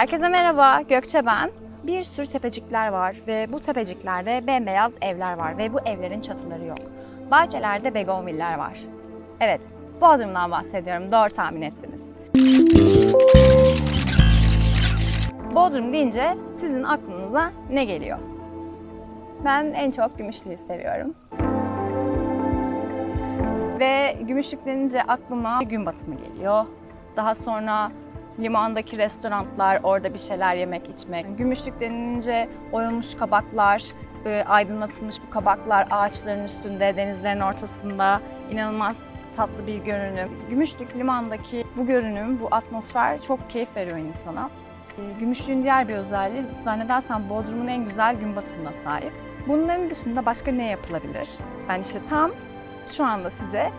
Herkese merhaba, Gökçe ben. Bir sürü tepecikler var ve bu tepeciklerde bembeyaz evler var ve bu evlerin çatıları yok. Bahçelerde begonviller var. Evet, Bodrum'dan bahsediyorum, doğru tahmin ettiniz. Bodrum deyince sizin aklınıza ne geliyor? Ben en çok Gümüşlü'yü seviyorum. Ve Gümüşlük denince aklıma gün batımı geliyor. Daha sonra limandaki restoranlar, orada bir şeyler yemek, içmek. Gümüşlük denilince oyulmuş kabaklar, e, aydınlatılmış bu kabaklar ağaçların üstünde, denizlerin ortasında inanılmaz tatlı bir görünüm. Gümüşlük limandaki bu görünüm, bu atmosfer çok keyif veriyor insana. E, Gümüşlük'ün diğer bir özelliği zannedersem Bodrum'un en güzel gün batımına sahip. Bunların dışında başka ne yapılabilir? Ben işte tam şu anda size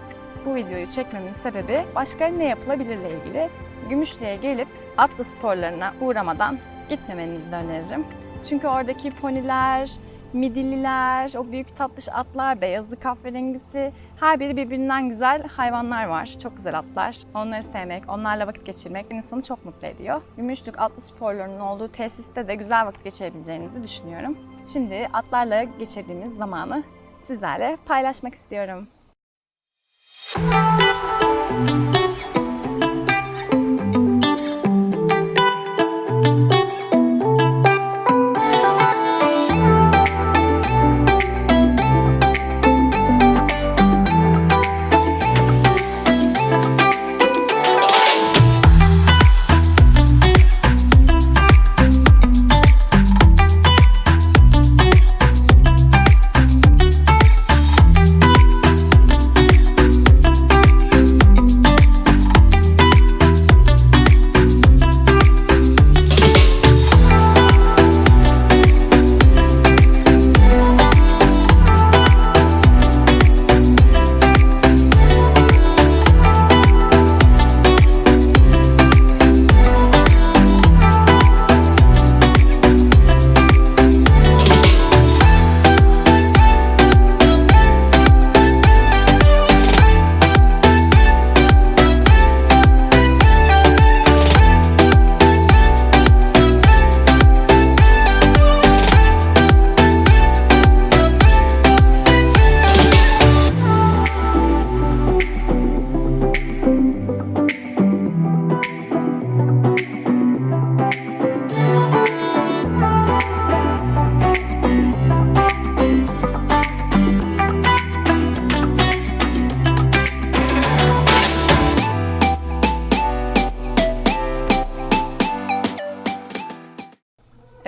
bu videoyu çekmemin sebebi başka ne yapılabilirle ilgili. Gümüşlü'ye gelip atlı sporlarına uğramadan gitmemenizi öneririm. Çünkü oradaki poniler, midilliler, o büyük tatlış atlar, beyazı kahverengisi, her biri birbirinden güzel hayvanlar var. Çok güzel atlar. Onları sevmek, onlarla vakit geçirmek insanı çok mutlu ediyor. Gümüşlük atlı sporlarının olduğu tesiste de güzel vakit geçirebileceğinizi düşünüyorum. Şimdi atlarla geçirdiğimiz zamanı sizlerle paylaşmak istiyorum.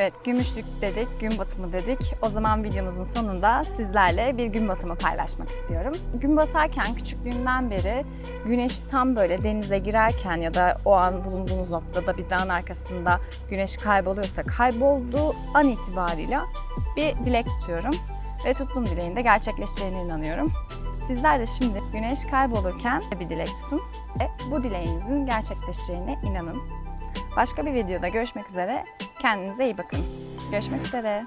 Evet, gümüşlük dedik, gün batımı dedik. O zaman videomuzun sonunda sizlerle bir gün batımı paylaşmak istiyorum. Gün batarken küçüklüğümden beri güneş tam böyle denize girerken ya da o an bulunduğunuz noktada bir dağın arkasında güneş kayboluyorsa kaybolduğu an itibarıyla bir dilek tutuyorum. Ve tuttuğum dileğin de gerçekleşeceğine inanıyorum. Sizler de şimdi güneş kaybolurken bir dilek tutun ve bu dileğinizin gerçekleşeceğine inanın. Başka bir videoda görüşmek üzere. Kendinize iyi bakın. Görüşmek üzere.